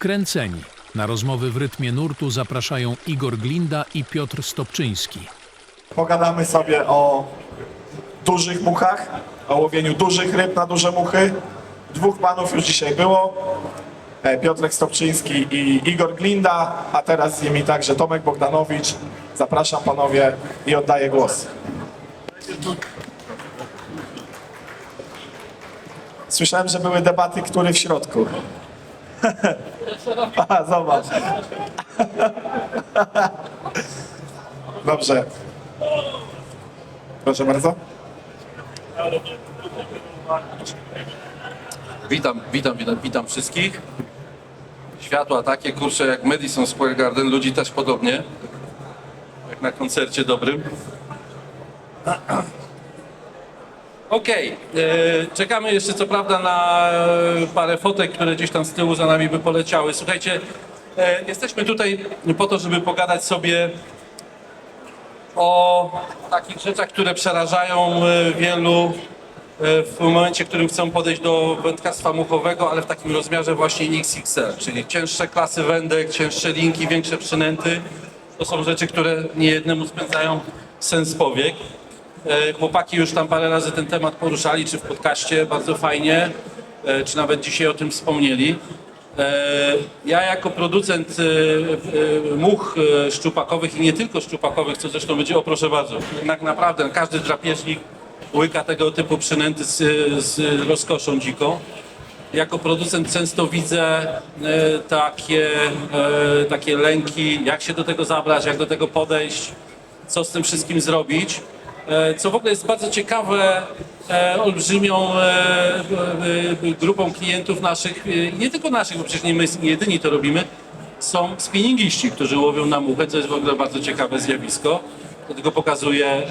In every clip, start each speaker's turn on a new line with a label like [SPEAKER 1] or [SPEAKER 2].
[SPEAKER 1] Wkręceni. Na rozmowy w rytmie nurtu zapraszają Igor Glinda i Piotr Stopczyński.
[SPEAKER 2] Pogadamy sobie o dużych muchach, o łowieniu dużych ryb na duże muchy. Dwóch panów już dzisiaj było. E, Piotrek Stopczyński i Igor Glinda, a teraz z nimi także Tomek Bogdanowicz. Zapraszam panowie i oddaję głos. Słyszałem, że były debaty, który w środku. A, zobacz. Dobrze. Proszę bardzo.
[SPEAKER 3] Witam, witam, witam, witam wszystkich. Światła takie, kurczę, jak Madison Square Garden, ludzi też podobnie. Jak na koncercie dobrym. Okej, e, czekamy jeszcze co prawda na e, parę fotek, które gdzieś tam z tyłu za nami by poleciały. Słuchajcie, e, jesteśmy tutaj po to, żeby pogadać sobie o takich rzeczach, które przerażają wielu w momencie, w którym chcą podejść do wędkarstwa muchowego, ale w takim rozmiarze właśnie XXL, czyli cięższe klasy wędek, cięższe linki, większe przynęty. To są rzeczy, które niejednemu spędzają sens powiek. E, Chłopaki już tam parę razy ten temat poruszali, czy w podcaście, bardzo fajnie, e, czy nawet dzisiaj o tym wspomnieli. E, Ja jako producent much szczupakowych i nie tylko szczupakowych, co zresztą będzie, o proszę bardzo, jednak naprawdę każdy drapieżnik łyka tego typu przynęty z, z rozkoszą dziką. Jako producent często widzę takie, takie lęki, jak się do tego zabrać, jak do tego podejść, co z tym wszystkim zrobić. E, Co w ogóle jest bardzo ciekawe, e, olbrzymią e, grupą klientów naszych, nie tylko naszych, bo przecież nie my jedyni to robimy, są spinningiści, którzy łowią na muchę, co jest w ogóle bardzo ciekawe zjawisko. To tylko pokazuje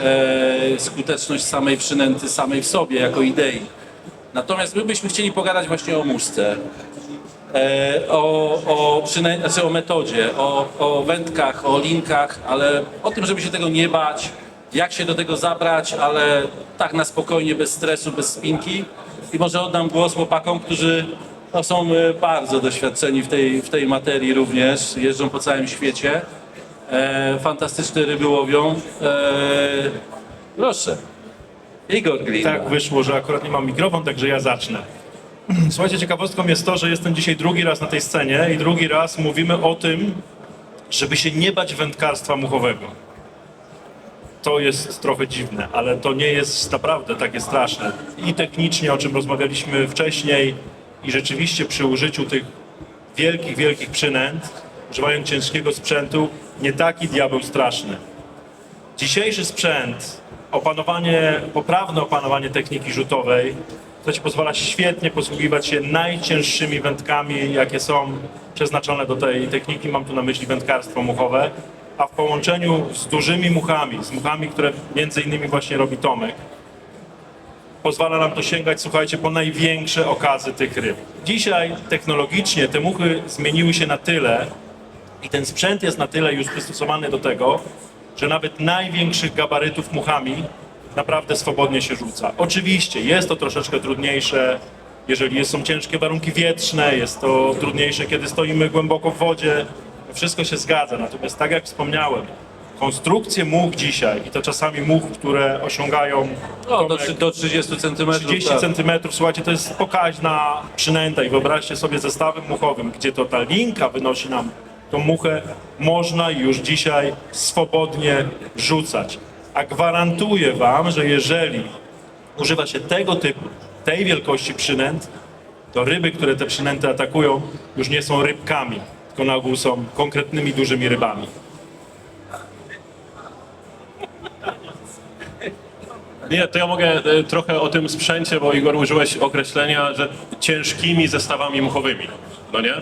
[SPEAKER 3] skuteczność samej przynęty, samej w sobie, jako idei. Natomiast my byśmy chcieli pogadać właśnie o muszce, o, o, znaczy o metodzie, o, o wędkach, o linkach, ale o tym, żeby się tego nie bać, jak się do tego zabrać, ale tak na spokojnie, bez stresu, bez spinki. I może oddam głos chłopakom, którzy no, są e, bardzo doświadczeni w tej, w tej materii również, jeżdżą po całym świecie, e, fantastyczne ryby łowią. E, proszę, Igor Glinda.
[SPEAKER 4] Tak wyszło, że akurat nie mam mikrofon, także ja zacznę. Słuchajcie, ciekawostką jest to, że jestem dzisiaj drugi raz na tej scenie i drugi raz mówimy o tym, żeby się nie bać wędkarstwa muchowego. To jest trochę dziwne, ale to nie jest naprawdę takie straszne. I technicznie, o czym rozmawialiśmy wcześniej, i rzeczywiście przy użyciu tych wielkich, wielkich przynęt, używając ciężkiego sprzętu, nie taki diabeł straszny. Dzisiejszy sprzęt, opanowanie, poprawne opanowanie techniki rzutowej, to ci pozwala świetnie posługiwać się najcięższymi wędkami, jakie są przeznaczone do tej techniki. Mam tu na myśli wędkarstwo muchowe, a w połączeniu z dużymi muchami, z muchami, które między innymi właśnie robi Tomek, pozwala nam to sięgać, słuchajcie, po największe okazy tych ryb. Dzisiaj technologicznie te muchy zmieniły się na tyle i ten sprzęt jest na tyle już przystosowany do tego, że nawet największych gabarytów muchami naprawdę swobodnie się rzuca. Oczywiście jest to troszeczkę trudniejsze, jeżeli są ciężkie warunki wietrzne, jest to trudniejsze, kiedy stoimy głęboko w wodzie. Wszystko się zgadza. Natomiast tak jak wspomniałem, konstrukcje much dzisiaj i to czasami much, które osiągają
[SPEAKER 3] No, do, trzy- do 30 centymetrów.
[SPEAKER 4] 30
[SPEAKER 3] tak.
[SPEAKER 4] centymetrów, słuchajcie, to jest pokaźna przynęta i wyobraźcie sobie zestawem muchowym, gdzie to ta linka wynosi nam tą muchę, można już dzisiaj swobodnie rzucać. A gwarantuję wam, że jeżeli używa się tego typu, tej wielkości przynęt, to ryby, które te przynęty atakują, już nie są rybkami, tylko na ogół są konkretnymi dużymi rybami.
[SPEAKER 5] Nie, to ja mogę e, trochę o tym sprzęcie, bo Igor użyłeś określenia, że ciężkimi zestawami muchowymi, no nie?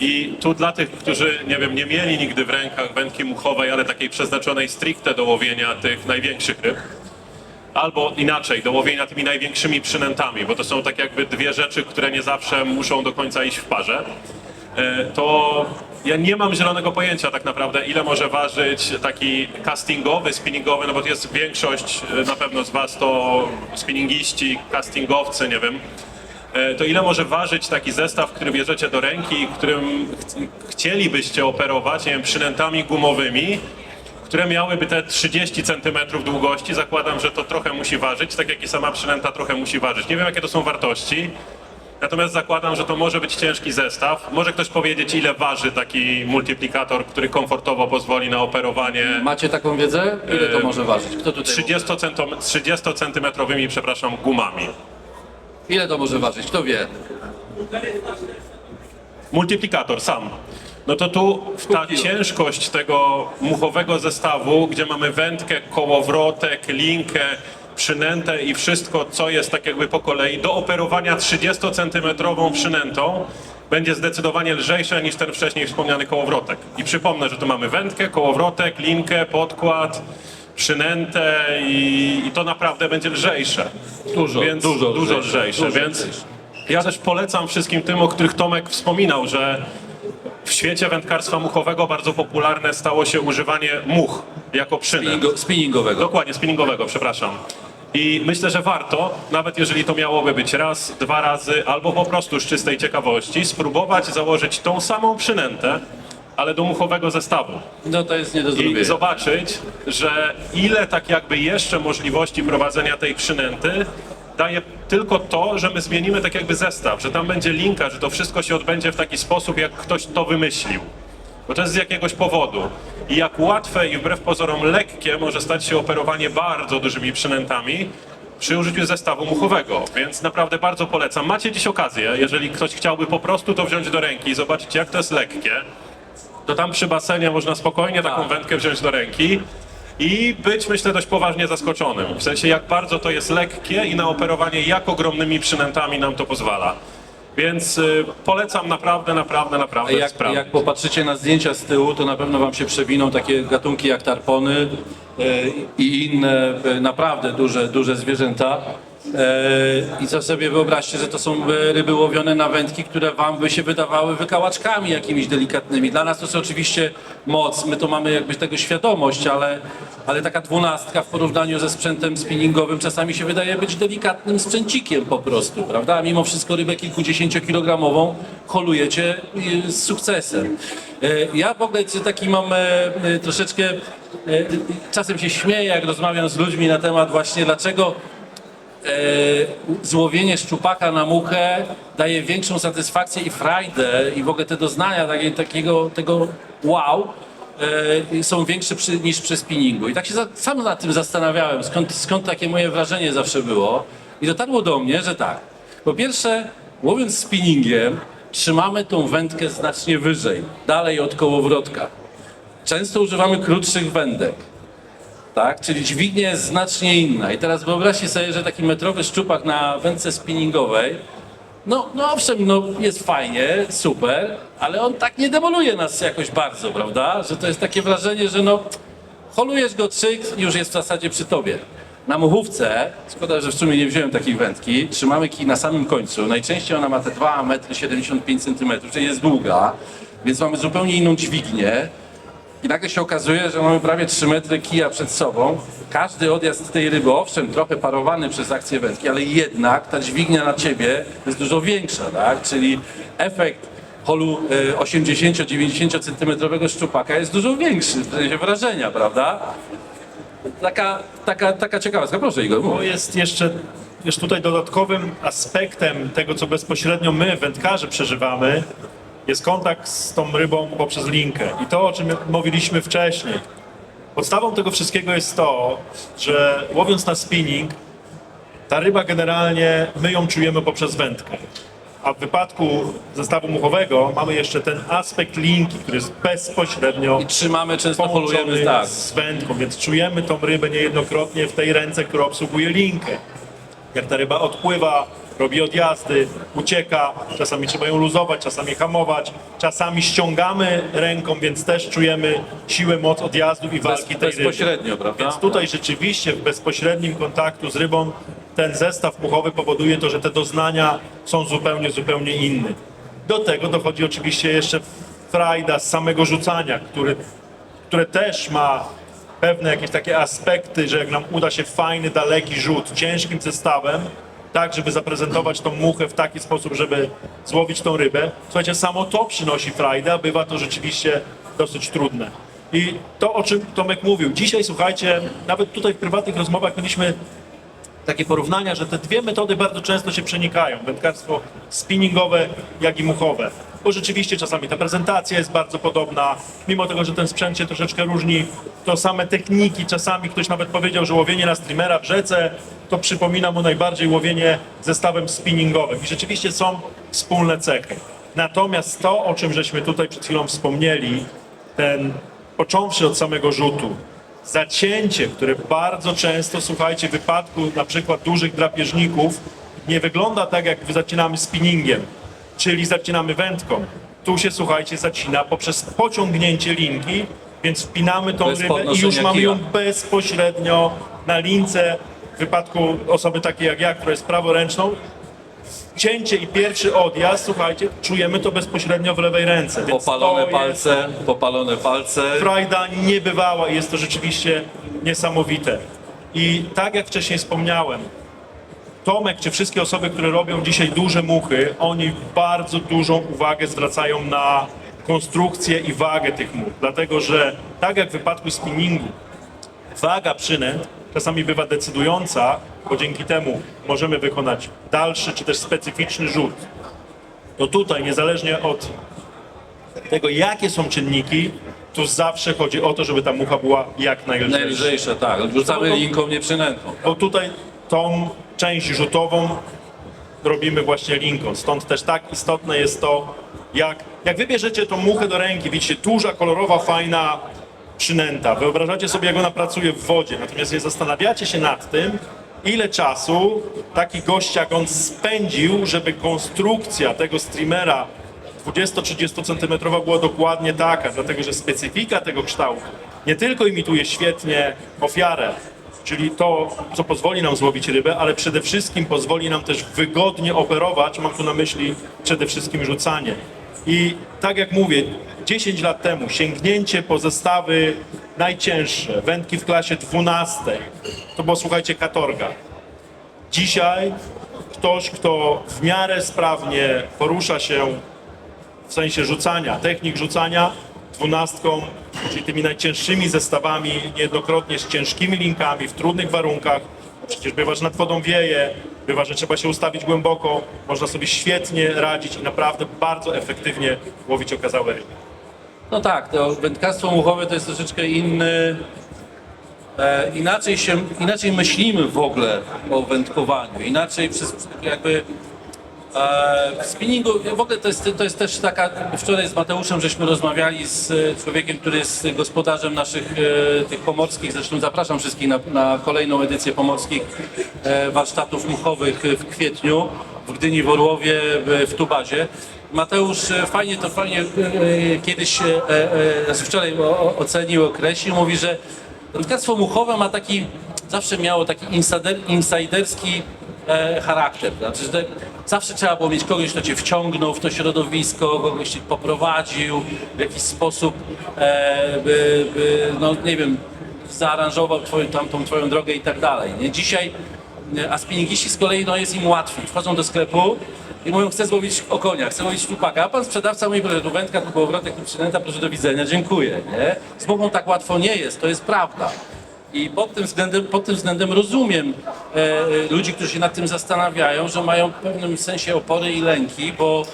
[SPEAKER 5] I tu dla tych, którzy, nie wiem, nie mieli nigdy w rękach wędki muchowej, ale takiej przeznaczonej stricte do łowienia tych największych ryb, albo inaczej, do łowienia tymi największymi przynętami, bo to są tak jakby dwie rzeczy, które nie zawsze muszą do końca iść w parze, to ja nie mam zielonego pojęcia tak naprawdę, ile może ważyć taki castingowy, spinningowy, no bo jest większość e, na pewno z Was to spinningiści, castingowcy, nie wiem. e, to ile może ważyć taki zestaw, który bierzecie do ręki, którym ch- chcielibyście operować, nie wiem, przynętami gumowymi, które miałyby te 30 cm długości. Zakładam, że to trochę musi ważyć, tak jak i sama przynęta trochę musi ważyć. Nie wiem, jakie to są wartości. Natomiast zakładam, że to może być ciężki zestaw. Może ktoś powiedzieć, ile waży taki multiplikator, który komfortowo pozwoli na operowanie
[SPEAKER 3] Macie taką wiedzę? Ile to może ważyć? Kto tutaj
[SPEAKER 5] 30, centom- 30 centymetrowymi, przepraszam, gumami.
[SPEAKER 3] Ile to może ważyć? Kto wie?
[SPEAKER 5] Multiplikator sam. No to tu ta
[SPEAKER 3] kilo.
[SPEAKER 5] ciężkość tego muchowego zestawu, gdzie mamy wędkę, kołowrotek, linkę, przynętę i wszystko, co jest tak jakby po kolei, do operowania 30-centymetrową przynętą będzie zdecydowanie lżejsze niż ten wcześniej wspomniany kołowrotek. I przypomnę, że tu mamy wędkę, kołowrotek, linkę, podkład, przynętę i, i to naprawdę będzie lżejsze.
[SPEAKER 3] Dużo,
[SPEAKER 5] więc
[SPEAKER 3] dużo
[SPEAKER 5] dużo
[SPEAKER 3] lżejsze, dużo
[SPEAKER 5] więc
[SPEAKER 3] lżejsze.
[SPEAKER 5] ja też polecam wszystkim tym, o których Tomek wspominał, że w świecie wędkarstwa muchowego bardzo popularne stało się używanie much jako przynęt.
[SPEAKER 3] Spinningo, spinningowego.
[SPEAKER 5] Dokładnie, spinningowego, przepraszam. I myślę, że warto, nawet jeżeli to miałoby być raz, dwa razy, albo po prostu z czystej ciekawości, spróbować założyć tą samą przynętę, ale do muchowego zestawu.
[SPEAKER 3] No to jest nie do zrobienia.
[SPEAKER 5] I zobaczyć, że ile tak jakby jeszcze możliwości prowadzenia tej przynęty daje tylko to, że my zmienimy tak jakby zestaw, że tam będzie linka, że to wszystko się odbędzie w taki sposób, jak ktoś to wymyślił. Bo to jest z jakiegoś powodu. I jak łatwe i wbrew pozorom lekkie może stać się operowanie bardzo dużymi przynętami przy użyciu zestawu muchowego. Więc naprawdę bardzo polecam. Macie dziś okazję, jeżeli ktoś chciałby po prostu to wziąć do ręki i zobaczyć, jak to jest lekkie, to tam przy basenie można spokojnie taką wędkę wziąć do ręki i być, myślę, dość poważnie zaskoczonym. W sensie, jak bardzo to jest lekkie i na operowanie jak ogromnymi przynętami nam to pozwala. Więc y, polecam naprawdę, naprawdę, naprawdę
[SPEAKER 3] Jak,
[SPEAKER 5] sprawdzić.
[SPEAKER 3] jak popatrzycie na zdjęcia z tyłu, to na pewno wam się przewiną takie gatunki jak tarpony e, i inne e, naprawdę duże, duże zwierzęta. E, I co sobie wyobraźcie, że to są e, ryby łowione na wędki, które wam by się wydawały wykałaczkami jakimiś delikatnymi. Dla nas to jest oczywiście moc, my to mamy jakby tego świadomość, ale, ale taka dwunastka w porównaniu ze sprzętem spinningowym czasami się wydaje być delikatnym sprzęcikiem po prostu, prawda? A mimo wszystko rybę kilkudziesięciokilogramową holujecie y, z sukcesem. E, Ja w ogóle taki mam e, e, troszeczkę, e, czasem się śmieję, jak rozmawiam z ludźmi na temat właśnie dlaczego e, złowienie szczupaka na muchę daje większą satysfakcję i frajdę i w ogóle te doznania takie, takiego tego wow e, są większe przy, niż przy spinningu. I tak się za, sam nad tym zastanawiałem, skąd, skąd takie moje wrażenie zawsze było. I dotarło do mnie, że tak, po pierwsze łowiąc spinningiem trzymamy tą wędkę znacznie wyżej, dalej od kołowrotka. Często używamy krótszych wędek tak? Czyli dźwignia jest znacznie inna. I teraz wyobraźcie sobie, że taki metrowy szczupak na wędce spinningowej, no, no owszem, no jest fajnie, super, ale on tak nie demoluje nas jakoś bardzo, prawda? Że to jest takie wrażenie, że no holujesz go trzyk już jest w zasadzie przy tobie. Na muchówce, szkoda, że w sumie nie wziąłem takiej wędki, trzymamy kij na samym końcu. Najczęściej ona ma te 2,75 m, czyli jest długa, więc mamy zupełnie inną dźwignię. I nagle się okazuje, że mamy prawie 3 metry kija przed sobą. Każdy odjazd tej ryby, owszem, trochę parowany przez akcję wędki, ale jednak ta dźwignia na ciebie jest dużo większa, tak? Czyli efekt holu e, 80-90 centymetrowego szczupaka jest dużo większy, w sensie wrażenia, prawda? Taka, taka, taka ciekawostka. Proszę Igor, mów.
[SPEAKER 4] To jest jeszcze, jeszcze tutaj dodatkowym aspektem tego, co bezpośrednio my, wędkarze, przeżywamy, jest kontakt z tą rybą poprzez linkę. I to, o czym mówiliśmy wcześniej. Podstawą tego wszystkiego jest to, że łowiąc na spinning, ta ryba generalnie, my ją czujemy poprzez wędkę. A w wypadku zestawu muchowego mamy jeszcze ten aspekt linki, który jest bezpośrednio
[SPEAKER 3] I trzymamy, często
[SPEAKER 4] połączony
[SPEAKER 3] holujemy, tak.
[SPEAKER 4] z wędką, więc czujemy tą rybę niejednokrotnie w tej ręce, która obsługuje linkę. Jak ta ryba odpływa, robi odjazdy, ucieka, czasami trzeba ją luzować, czasami hamować, czasami ściągamy ręką, więc też czujemy siłę, moc odjazdu i walki tej ryby.
[SPEAKER 3] bezpośrednio, prawda?
[SPEAKER 4] Więc tutaj rzeczywiście w bezpośrednim kontaktu z rybą ten zestaw muchowy powoduje to, że te doznania są zupełnie, zupełnie inne. Do tego dochodzi oczywiście jeszcze frajda z samego rzucania, który, które też ma pewne jakieś takie aspekty, że jak nam uda się fajny, daleki rzut ciężkim zestawem, tak, żeby zaprezentować tą muchę w taki sposób, żeby złowić tą rybę. Słuchajcie, samo to przynosi frajdę, a bywa to rzeczywiście dosyć trudne. I to, o czym Tomek mówił, dzisiaj słuchajcie, nawet tutaj w prywatnych rozmowach mieliśmy takie porównania, że te dwie metody bardzo często się przenikają. Wędkarstwo spinningowe, jak i muchowe. Bo rzeczywiście czasami ta prezentacja jest bardzo podobna, mimo tego, że ten sprzęt się troszeczkę różni, to same techniki, czasami ktoś nawet powiedział, że łowienie na streamera w rzece, to przypomina mu najbardziej łowienie zestawem spinningowym. I rzeczywiście są wspólne cechy. Natomiast to, o czym żeśmy tutaj przed chwilą wspomnieli, ten począwszy od samego rzutu, zacięcie, które bardzo często, słuchajcie, w wypadku na przykład dużych drapieżników nie wygląda tak, jak zaczynamy spinningiem, czyli zaczynamy wędką. Tu się, słuchajcie, zacina poprzez pociągnięcie linki, więc wpinamy tą
[SPEAKER 3] Bez
[SPEAKER 4] rybę i już mamy ją bezpośrednio na lince. W wypadku osoby takiej jak ja, która jest praworęczną, cięcie i pierwszy odjazd, słuchajcie, czujemy to bezpośrednio w lewej ręce. Więc
[SPEAKER 3] Popalone
[SPEAKER 4] to jest-
[SPEAKER 3] palce, popalone palce.
[SPEAKER 4] frajda niebywała i jest to rzeczywiście niesamowite. I tak jak wcześniej wspomniałem, Tomek czy wszystkie osoby, które robią dzisiaj duże muchy, oni bardzo dużą uwagę zwracają na konstrukcję i wagę tych much. Dlatego, że tak jak w wypadku spinningu, waga przynęt czasami bywa decydująca, bo dzięki temu możemy wykonać dalszy czy też specyficzny rzut. To tutaj, niezależnie od tego, jakie są czynniki, tu zawsze chodzi o to, żeby ta mucha była jak najlżejsza.
[SPEAKER 3] Najlżejsze, tak. Rzucamy linką, nie przynętą.
[SPEAKER 4] Bo tutaj tą część rzutową robimy właśnie linką. Stąd też tak istotne jest to, jak, jak wybierzecie tą muchę do ręki, widzicie, duża, kolorowa, fajna przynęta. Wyobrażacie sobie, jak ona pracuje w wodzie, natomiast nie zastanawiacie się nad tym, ile czasu taki gość jak on spędził, żeby konstrukcja tego streamera 20-30 cm była dokładnie taka, dlatego że specyfika tego kształtu nie tylko imituje świetnie ofiarę, czyli to, co pozwoli nam złowić rybę, ale przede wszystkim pozwoli nam też wygodnie operować, mam tu na myśli przede wszystkim rzucanie. I tak jak mówię, 10 lat temu sięgnięcie po zestawy najcięższe, wędki w klasie 12, to było, słuchajcie, katorga. Dzisiaj ktoś, kto w miarę sprawnie porusza się w sensie rzucania, technik rzucania dwunastką, czyli tymi najcięższymi zestawami, niejednokrotnie z ciężkimi linkami, w trudnych warunkach. Przecież bywa, że nad wodą wieje, bywa, że trzeba się ustawić głęboko, można sobie świetnie radzić i naprawdę bardzo efektywnie łowić okazałe ryby.
[SPEAKER 3] No tak, to wędkarstwo muchowe to jest troszeczkę inny. E, inaczej, się, inaczej myślimy w ogóle o wędkowaniu. Inaczej przez, jakby. E, w spinningu w ogóle to jest, to jest też taka. Wczoraj z Mateuszem żeśmy rozmawiali z e, człowiekiem, który jest gospodarzem naszych e, tych pomorskich. Zresztą zapraszam wszystkich na, na kolejną edycję pomorskich warsztatów muchowych w kwietniu w Gdyni w Orłowie w, Tubazie. Mateusz fajnie to fajnie kiedyś, znaczy wczoraj ocenił, określił, mówi, że wędkarstwo muchowe ma taki, zawsze miało taki insider, insiderski charakter. Znaczy, że zawsze trzeba było mieć kogoś, kto cię wciągnął w to środowisko, kogoś cię poprowadził w jakiś sposób, e, by, by, no nie wiem, zaaranżował twoją, tamtą twoją drogę i tak dalej. Nie? Dzisiaj, e, a spinningiści z kolei no, jest im łatwiej. Wchodzą do sklepu i mówią, chcę złowić okonia, chcę złowić sztupaka, a pan sprzedawca mówi, proszę, tu wędka, tu powrotek, tu przynęta, proszę do widzenia, dziękuję. Nie? Z mową tak łatwo nie jest, to jest prawda. I pod tym względem, pod tym względem rozumiem e, ludzi, którzy się nad tym zastanawiają, że mają w pewnym sensie opory i lęki, bo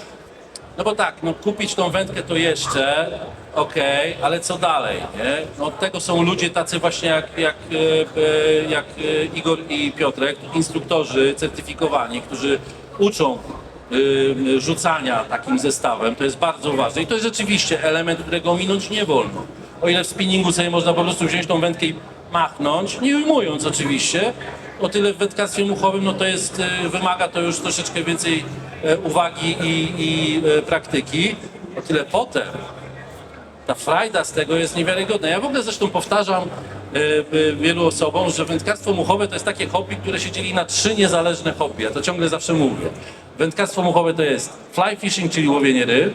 [SPEAKER 3] no bo tak, no kupić tą wędkę to jeszcze, okej, ale co dalej, nie? No od tego są ludzie tacy właśnie jak, jak, e, e, jak e, Igor i Piotrek, instruktorzy certyfikowani, którzy uczą rzucania takim zestawem, to jest bardzo ważne i to jest rzeczywiście element, którego minąć nie wolno. O ile w spinningu sobie można po prostu wziąć tą wędkę i machnąć, nie ujmując oczywiście, o tyle w wędkarstwie muchowym no to jest, e, wymaga to już troszeczkę więcej e, uwagi i, i e, praktyki, o tyle potem ta frajda z tego jest niewiarygodna. Ja w ogóle zresztą powtarzam e, wielu osobom, że wędkarstwo muchowe to jest takie hobby, które się dzieli na trzy niezależne hobby. Ja to ciągle zawsze mówię. Wędkarstwo muchowe to jest fly fishing, czyli łowienie ryb,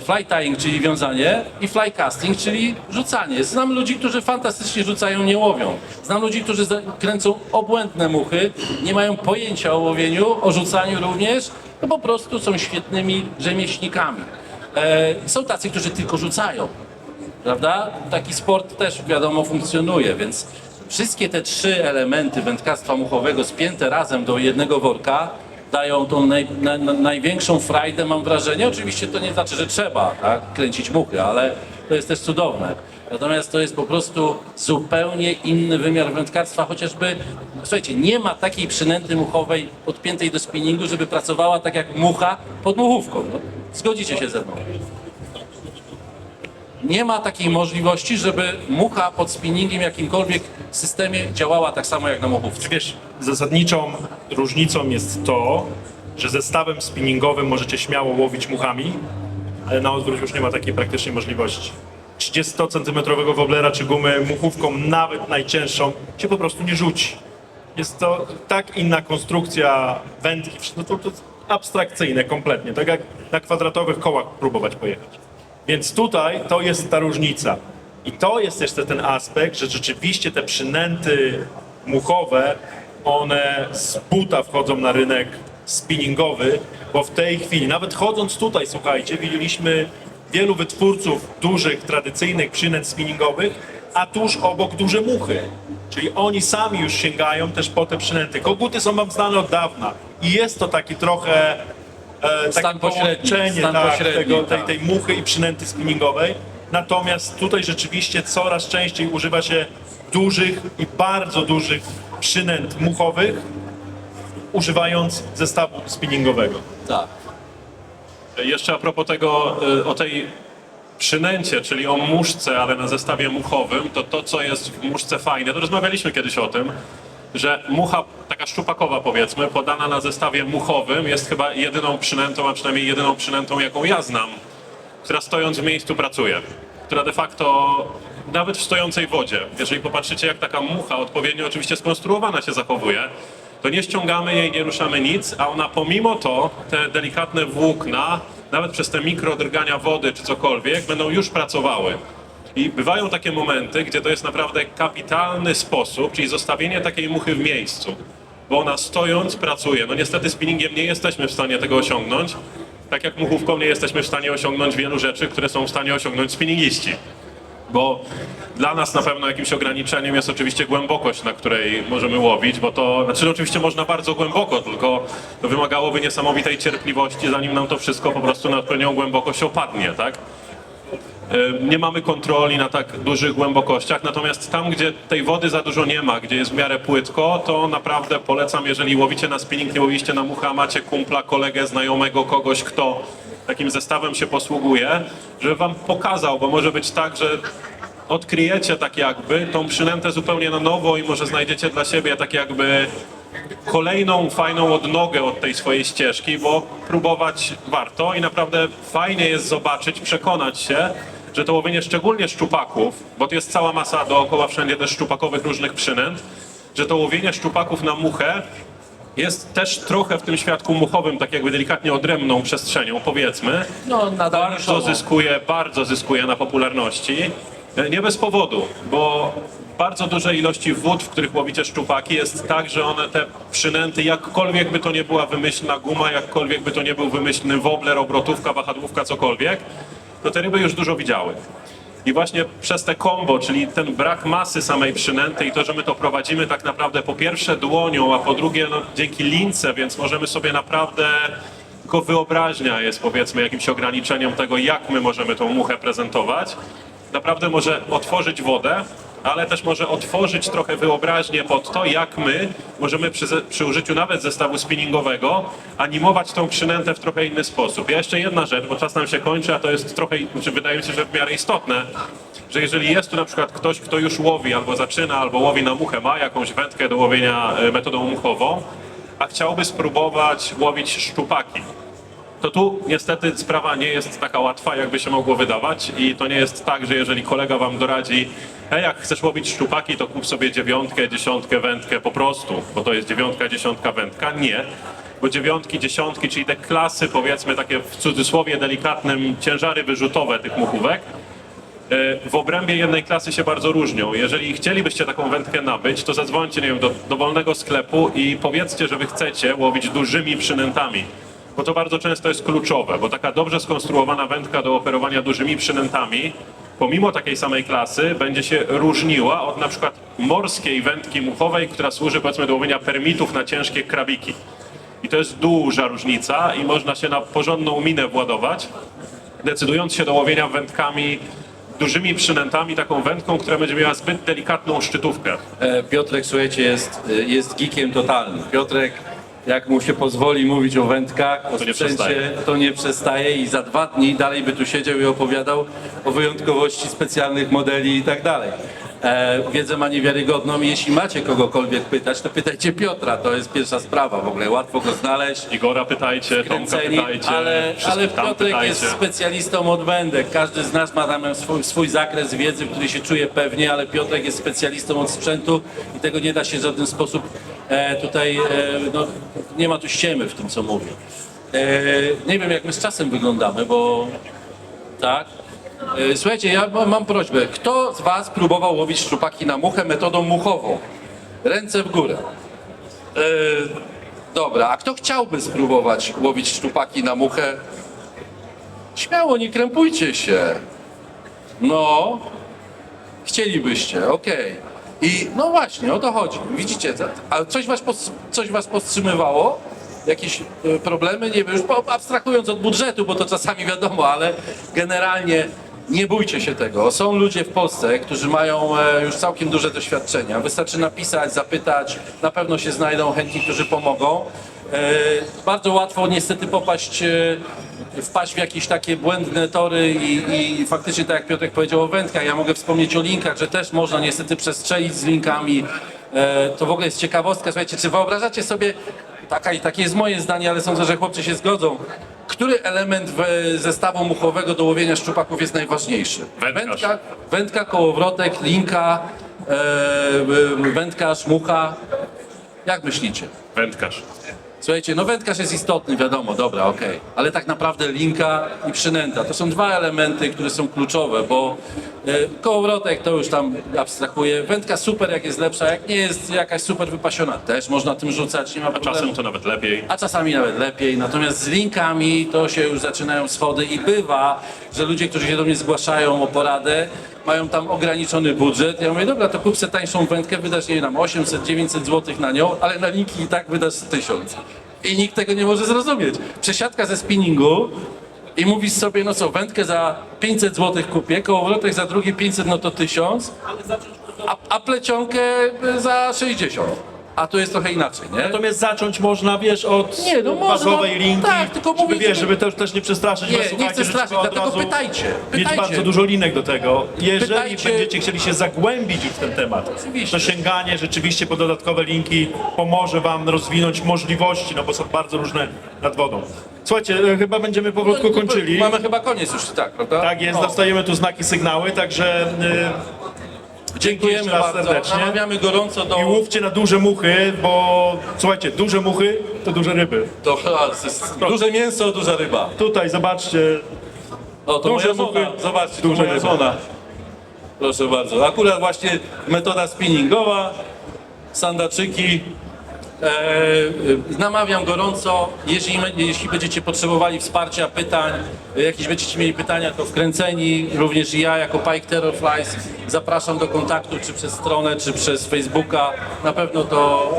[SPEAKER 3] fly tying, czyli wiązanie i fly casting, czyli rzucanie. Znam ludzi, którzy fantastycznie rzucają, nie łowią. Znam ludzi, którzy kręcą obłędne muchy, nie mają pojęcia o łowieniu, o rzucaniu również, no po prostu są świetnymi rzemieślnikami. E, są tacy, którzy tylko rzucają prawda? Taki sport też wiadomo funkcjonuje, więc wszystkie te trzy elementy wędkarstwa muchowego spięte razem do jednego worka dają tą naj, na, na, największą frajdę, mam wrażenie. Oczywiście to nie znaczy, że trzeba tak, kręcić muchy, ale to jest też cudowne. Natomiast to jest po prostu zupełnie inny wymiar wędkarstwa, chociażby, słuchajcie, nie ma takiej przynęty muchowej podpiętej do spinningu, żeby pracowała tak jak mucha pod muchówką. No, zgodzicie się ze mną? Nie ma takiej możliwości, żeby mucha pod spinningiem jakimkolwiek systemie działała tak samo jak na muchówce.
[SPEAKER 4] Wiesz, zasadniczą różnicą jest to, że zestawem spinningowym możecie śmiało łowić muchami, ale na odwrót już nie ma takiej praktycznej możliwości. 30-centymetrowego woblera czy gumę muchówką, nawet najcięższą, się po prostu nie rzuci. Jest to tak inna konstrukcja wędki, no to, to abstrakcyjne kompletnie, tak jak na kwadratowych kołach próbować pojechać. Więc tutaj to jest ta różnica. I to jest jeszcze ten aspekt, że rzeczywiście te przynęty muchowe, one z buta wchodzą na rynek spinningowy, bo w tej chwili, nawet chodząc tutaj, słuchajcie, widzieliśmy wielu wytwórców dużych, tradycyjnych przynęt spinningowych, a tuż obok duże muchy. Czyli oni sami już sięgają też po te przynęty. Koguty są wam znane od dawna i jest to taki trochę e, takie
[SPEAKER 3] pośredni,
[SPEAKER 4] połączenie
[SPEAKER 3] stan
[SPEAKER 4] tak,
[SPEAKER 3] pośredni,
[SPEAKER 4] tego, tej,
[SPEAKER 3] tak.
[SPEAKER 4] tej muchy i przynęty spinningowej. Natomiast tutaj rzeczywiście coraz częściej używa się dużych i bardzo dużych przynęt muchowych, używając zestawu spinningowego.
[SPEAKER 3] Tak.
[SPEAKER 5] Jeszcze a propos tego, y, o tej przynęcie, czyli o muszce, ale na zestawie muchowym, to to, co jest w muszce fajne, to rozmawialiśmy kiedyś o tym, że mucha, taka szczupakowa powiedzmy, podana na zestawie muchowym jest chyba jedyną przynętą, a przynajmniej jedyną przynętą, jaką ja znam, która stojąc w miejscu pracuje, która de facto nawet w stojącej wodzie, jeżeli popatrzycie jak taka mucha odpowiednio oczywiście skonstruowana się zachowuje, to nie ściągamy jej, nie ruszamy nic, a ona pomimo to te delikatne włókna, nawet przez te mikrodrgania wody czy cokolwiek, będą już pracowały. I bywają takie momenty, gdzie to jest naprawdę kapitalny sposób, czyli zostawienie takiej muchy w miejscu, bo ona stojąc pracuje. No niestety spinningiem nie jesteśmy w stanie tego osiągnąć, tak jak muchówką nie jesteśmy w stanie osiągnąć wielu rzeczy, które są w stanie osiągnąć spinningiści. Bo dla nas na pewno jakimś ograniczeniem jest oczywiście głębokość, na której możemy łowić, bo to, znaczy oczywiście można bardzo głęboko, tylko to wymagałoby niesamowitej cierpliwości, zanim nam to wszystko po prostu na odpowiednią głębokość opadnie, tak? E, Nie mamy kontroli na tak dużych głębokościach, natomiast tam, gdzie tej wody za dużo nie ma, gdzie jest w miarę płytko, to naprawdę polecam, jeżeli łowicie na spinning, nie łowiliście na mucha, macie kumpla, kolegę, znajomego, kogoś, kto takim zestawem się posługuje, żeby wam pokazał, bo może być tak, że odkryjecie tak jakby tą przynętę zupełnie na nowo i może znajdziecie dla siebie tak jakby kolejną fajną odnogę od tej swojej ścieżki, bo próbować warto i naprawdę fajnie jest zobaczyć, przekonać się, że to łowienie szczególnie szczupaków, bo to jest cała masa dookoła wszędzie też szczupakowych różnych przynęt, że to łowienie szczupaków na muchę jest też trochę w tym świadku muchowym tak jakby delikatnie odrębną przestrzenią, powiedzmy.
[SPEAKER 3] No, nadal
[SPEAKER 5] Bardzo zyskuje, bardzo zyskuje na popularności. Nie bez powodu, bo bardzo dużej ilości wód, w których łowicie szczupaki, jest tak, że one te przynęty, jakkolwiek by to nie była wymyślna guma, jakkolwiek by to nie był wymyślny wobler, obrotówka, wahadłówka, cokolwiek, to te ryby już dużo widziały. I właśnie przez te kombo, czyli ten brak masy samej przynęty i to, że my to prowadzimy tak naprawdę po pierwsze dłonią, a po drugie no, dzięki lince, więc możemy sobie naprawdę tylko wyobraźnia jest powiedzmy jakimś ograniczeniem tego, jak my możemy tą muchę prezentować. Naprawdę może otworzyć wodę, ale też może otworzyć trochę wyobraźnię pod to, jak my możemy przy, przy użyciu nawet zestawu spinningowego animować tą przynętę w trochę inny sposób. Ja jeszcze jedna rzecz, bo czas nam się kończy, a to jest trochę, czy wydaje mi się, że w miarę istotne, że jeżeli jest tu na przykład ktoś, kto już łowi, albo zaczyna, albo łowi na muchę, ma jakąś wędkę do łowienia e, metodą muchową, a chciałby spróbować łowić szczupaki, to tu niestety sprawa nie jest taka łatwa, jakby się mogło wydawać i to nie jest tak, że jeżeli kolega wam doradzi, hej, jak chcesz łowić szczupaki, to kup sobie dziewiątkę, dziesiątkę, wędkę po prostu, bo to jest dziewiątka, dziesiątka, wędka. Nie, bo dziewiątki, dziesiątki, czyli te klasy, powiedzmy takie w cudzysłowie delikatnym, ciężary wyrzutowe tych muchówek, e, w obrębie jednej klasy się bardzo różnią. Jeżeli chcielibyście taką wędkę nabyć, to zadzwońcie nie wiem, do dowolnego sklepu i powiedzcie, że wy chcecie łowić dużymi przynętami. Bo to bardzo często jest kluczowe, bo taka dobrze skonstruowana wędka do operowania dużymi przynętami, pomimo takiej samej klasy, będzie się różniła od na przykład morskiej wędki muchowej, która służy powiedzmy do łowienia permitów na ciężkie krabiki. I to jest duża różnica i można się na porządną minę władować, decydując się do łowienia wędkami dużymi przynętami, taką wędką, która będzie miała zbyt delikatną szczytówkę.
[SPEAKER 3] E, Piotrek, słuchajcie, jest, e, jest geekiem totalnym. Piotrek, jak mu się pozwoli mówić o wędkach, o
[SPEAKER 5] To nie
[SPEAKER 3] sprzęcie,
[SPEAKER 5] przestaje.
[SPEAKER 3] to nie przestaje i za dwa dni dalej by tu siedział i opowiadał o wyjątkowości specjalnych modeli i tak dalej. E, wiedzę ma niewiarygodną i jeśli macie kogokolwiek pytać, to pytajcie Piotra, to jest pierwsza sprawa w ogóle, łatwo go znaleźć.
[SPEAKER 5] Igora pytajcie, Tomka
[SPEAKER 3] kręceni,
[SPEAKER 5] pytajcie,
[SPEAKER 3] ale,
[SPEAKER 5] wszystkich
[SPEAKER 3] ale
[SPEAKER 5] tam
[SPEAKER 3] Piotrek
[SPEAKER 5] pytajcie.
[SPEAKER 3] jest specjalistą od wędek. Każdy z nas ma tam swój, swój zakres wiedzy, w który się czuje pewnie, ale Piotrek jest specjalistą od sprzętu i tego nie da się w żaden sposób e, tutaj, e, no, nie ma tu ściemy w tym, co mówię. E, nie wiem, jak my z czasem wyglądamy, bo tak. E, Słuchajcie, ja ma- mam prośbę. Kto z Was próbował łowić szczupaki na muchę metodą muchową? Ręce w górę. E, dobra, a kto chciałby spróbować łowić szczupaki na muchę? Śmiało, nie krępujcie się. No, chcielibyście, okej. I no właśnie, o to chodzi. Widzicie, coś was, coś was powstrzymywało? Jakieś e, problemy? Nie wiem, już abstrahując od budżetu, bo to czasami wiadomo, ale generalnie nie bójcie się tego. Są ludzie w Polsce, którzy mają e, już całkiem duże doświadczenia. Wystarczy napisać, zapytać, na pewno się znajdą chętni, którzy pomogą. E, Bardzo łatwo niestety popaść, wpaść w jakieś takie błędne tory i, i faktycznie tak jak Piotrek powiedział o wędkach, ja mogę wspomnieć o linkach, że też można niestety przestrzelić z linkami. E, To w ogóle jest ciekawostka. Słuchajcie, czy wyobrażacie sobie, taka i takie jest moje zdanie, ale sądzę, że chłopcy się zgodzą, który element w- zestawu muchowego do łowienia szczupaków jest najważniejszy?
[SPEAKER 5] Wędkarz.
[SPEAKER 3] Wędka, wędka kołowrotek, linka, e, wędkarz, mucha. Jak myślicie?
[SPEAKER 5] Wędkarz.
[SPEAKER 3] Słuchajcie, no wędkarz jest istotny, wiadomo, dobra, okej. Ale tak naprawdę linka i przynęta to są dwa elementy, które są kluczowe, bo kołowrotek to już tam abstrahuję. Wędka super, jak jest lepsza, jak nie jest jakaś super wypasiona, też można tym rzucać, nie ma
[SPEAKER 5] A
[SPEAKER 3] problemu.
[SPEAKER 5] czasem to nawet lepiej.
[SPEAKER 3] A czasami nawet lepiej. Natomiast z linkami to się już zaczynają schody i bywa, że ludzie, którzy się do mnie zgłaszają o poradę, mają tam ograniczony budżet. Ja mówię, dobra, to kup sobie tańszą wędkę, wydasz nie wiem, 800-900 zł na nią, ale na linki i tak wydasz 1000. I nikt tego nie może zrozumieć. Przesiadka ze spinningu i mówisz sobie, no co, wędkę za 500 zł kupię, kołowrotek za drugie 500, no to 1000, a, a plecionkę za 60. A tu jest trochę inaczej, nie?
[SPEAKER 4] Natomiast zacząć można, wiesz, od
[SPEAKER 3] Nie, no można,
[SPEAKER 4] bazowej linki,
[SPEAKER 3] tak, tylko
[SPEAKER 4] żeby,
[SPEAKER 3] mówię,
[SPEAKER 4] wiesz,
[SPEAKER 3] żeby-
[SPEAKER 4] żeby też, też nie przestraszyć
[SPEAKER 3] Nie, nie
[SPEAKER 4] słuchajcie,
[SPEAKER 3] chcę
[SPEAKER 4] że
[SPEAKER 3] straszyć,
[SPEAKER 4] trzeba od
[SPEAKER 3] dlatego
[SPEAKER 4] razu
[SPEAKER 3] pytajcie,
[SPEAKER 4] Mieć
[SPEAKER 3] pytajcie.
[SPEAKER 4] bardzo dużo linek do tego. Jeżeli
[SPEAKER 3] Pytajcie.
[SPEAKER 4] będziecie chcieli się zagłębić już w ten temat,
[SPEAKER 3] Oczywiście.
[SPEAKER 4] to sięganie rzeczywiście po dodatkowe linki pomoże wam rozwinąć możliwości, no bo są bardzo różne nad wodą. Słuchajcie, e, chyba będziemy powolutku kończyli.
[SPEAKER 3] Mamy chyba koniec już, tak, prawda?
[SPEAKER 4] Tak jest,
[SPEAKER 3] No.
[SPEAKER 4] dostajemy tu znaki, sygnały, także y,
[SPEAKER 3] Dziękujemy bardzo.
[SPEAKER 4] serdecznie.
[SPEAKER 3] Namawiamy gorąco do...
[SPEAKER 4] i łówcie na duże muchy, bo słuchajcie, duże muchy to duże ryby.
[SPEAKER 3] do duże mięso, duża ryba.
[SPEAKER 4] Tutaj zobaczcie,
[SPEAKER 3] O, to
[SPEAKER 4] Duże
[SPEAKER 3] moja żona.
[SPEAKER 4] muchy,
[SPEAKER 3] Zobaczcie, to
[SPEAKER 4] duże
[SPEAKER 3] moja
[SPEAKER 4] ryby.
[SPEAKER 3] żona. Proszę bardzo. Akurat właśnie metoda spinningowa, sandaczyki. E, e, namawiam gorąco, jeśli, jeśli będziecie potrzebowali wsparcia, pytań, jakieś będziecie mieli pytania, to wkręceni, również i ja jako Pike Terrorflies zapraszam do kontaktu, czy przez stronę, czy przez Facebooka. Na pewno to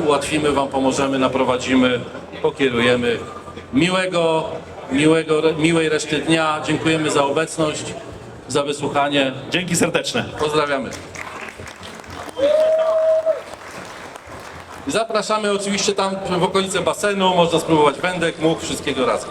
[SPEAKER 3] e, ułatwimy Wam, pomożemy, naprowadzimy, pokierujemy. Miłego, miłego, miłej reszty dnia. Dziękujemy za obecność, za wysłuchanie.
[SPEAKER 4] dzięki serdeczne.
[SPEAKER 3] Pozdrawiamy. Zapraszamy oczywiście tam w okolice basenu, można spróbować wędek, much, wszystkiego razem.